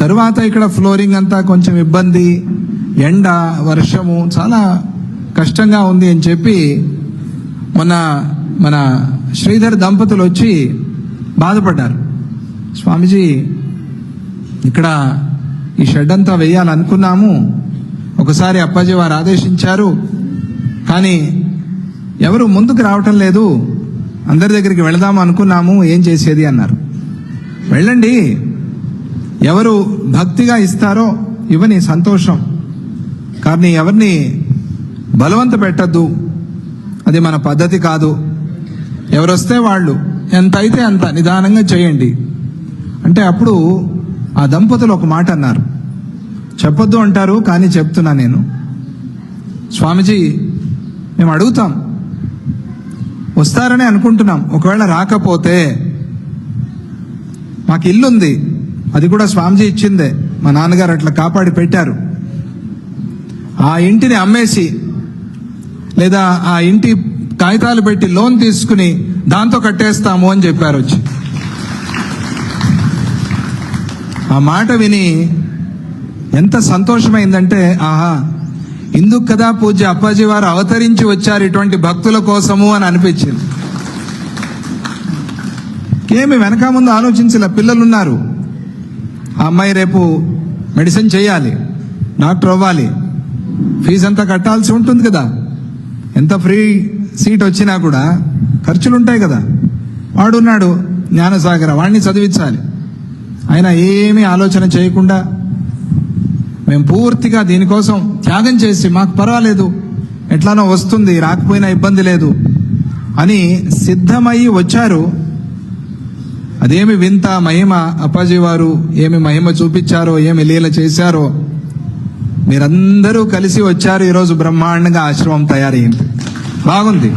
తరువాత ఇక్కడ ఫ్లోరింగ్ అంతా కొంచెం ఇబ్బంది ఎండ వర్షము చాలా కష్టంగా ఉంది అని చెప్పి మొన్న మన శ్రీధర్ దంపతులు వచ్చి బాధపడ్డారు. స్వామీజీ ఇక్కడ ఈ షెడ్ అంతా వేయాలనుకున్నాము. ఒకసారి అప్పాజీ వారు ఆదేశించారు. కానీ ఎవరు ముందుకు రావటం లేదు. అందరి దగ్గరికి వెళదాము అనుకున్నాము ఏం చేసేది అన్నారు. వెళ్ళండి. ఎవరు భక్తిగా ఇస్తారో ఇవని సంతోషం. కానీ ఎవరిని బలవంత పెట్టద్దు. అది మన పద్ధతి కాదు. ఎవరొస్తే వాళ్ళు ఎంత అయితే అంత నిదానంగా చేయండి. అంటే అప్పుడు ఆ దంపతులు ఒక మాట అన్నారు. చెప్పొద్దు అంటారు కానీ చెప్తున్నా నేను. స్వామిజీ మేము అడుగుతాం. వస్తారని అనుకుంటున్నాం. ఒకవేళ రాకపోతే మాకు ఇల్లుంది. అది కూడా స్వామిజీ ఇచ్చిందే. మా నాన్నగారు అట్లా కాపాడి పెట్టారు. ఆ ఇంటిని అమ్మేసి లేదా ఆ ఇంటి కాగితాలు పెట్టి లోన్ తీసుకుని దాంతో కట్టేస్తాము అని చెప్పారు వచ్చి. ఆ మాట విని ఎంత సంతోషమైందంటే ఆహా ఇందుకు కదా పూజ్య అప్పాజీ వారు అవతరించి వచ్చారు ఇటువంటి భక్తుల కోసము అని అనిపించింది. ఏమి వెనక ముందు ఆలోచించలే పిల్లలు ఉన్నారు ఆ అమ్మాయి రేపు మెడిసిన్ చేయాలి డాక్టర్ అవ్వాలి. ఫీజు అంతా కట్టాల్సి ఉంటుంది కదా. ఎంత ఫ్రీ సీట్ వచ్చినా కూడా ఖర్చులు ఉంటాయి కదా. వాడున్నాడు జ్ఞానసాగర వాడిని చదివించాలి. ఆయన ఏమీ ఆలోచన చేయకుండా మేము పూర్తిగా దీనికోసం త్యాగం చేసి మాకు పర్వాలేదు ఎట్లానో వస్తుంది రాకపోయినా ఇబ్బంది లేదు అని సిద్ధమయ్యి వచ్చారు అదేమి వింత మహిమ అప్పాజీ వారు? ఏమి మహిమ చూపించారో? ఏమి లీల చేశారో? మీరందరూ కలిసి వచ్చారు ఈరోజు బ్రహ్మాండంగా ఆశ్రమం తయారైంది. బాగుంది.